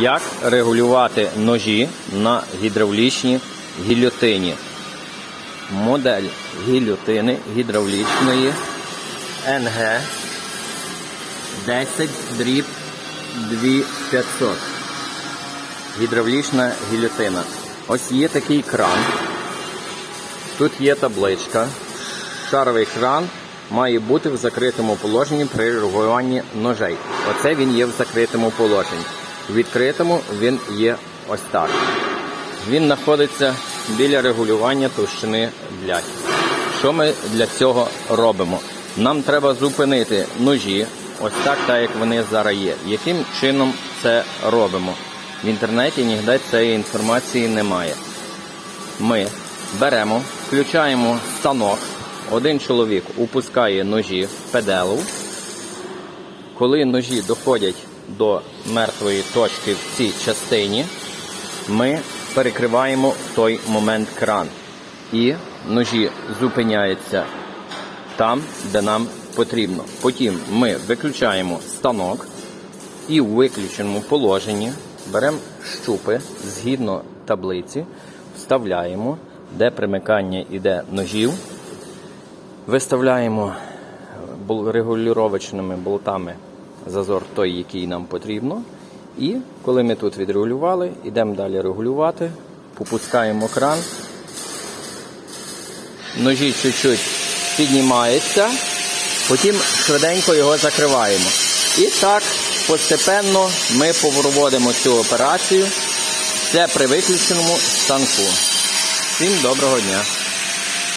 Як регулювати ножі на гідравлічній гільотині? Модель гільотини гідравлічної НГ 10 дріб 2500. Гідравлічна гільотина. Ось є такий кран. Тут є табличка. Шаровий кран має бути в закритому положенні при регулюванні ножей. Оце він є в закритому положенні. Відкритому він є ось так. Він знаходиться біля регулювання товщини бляхи. Що ми для цього робимо? Нам треба зупинити ножі, ось так, так як вони зараз є. Яким чином це робимо? В інтернеті ніде цієї інформації немає. Ми беремо, включаємо станок. Один чоловік упускає ножі в педелу. Коли ножі доходять до мертвої точки в цій частині, ми перекриваємо в той момент кран. І ножі зупиняються там, де нам потрібно. Потім ми виключаємо станок і у виключеному положенні беремо щупи згідно таблиці, вставляємо, де примикання іде ножів, виставляємо регулювачними болтами зазор той, який нам потрібно. І коли ми тут відрегулювали, йдемо далі регулювати, попускаємо кран, ножі чуть-чуть піднімаються, потім швиденько його закриваємо. І так постепенно ми проводимо цю операцію. Це при виключеному станку. Всім доброго дня!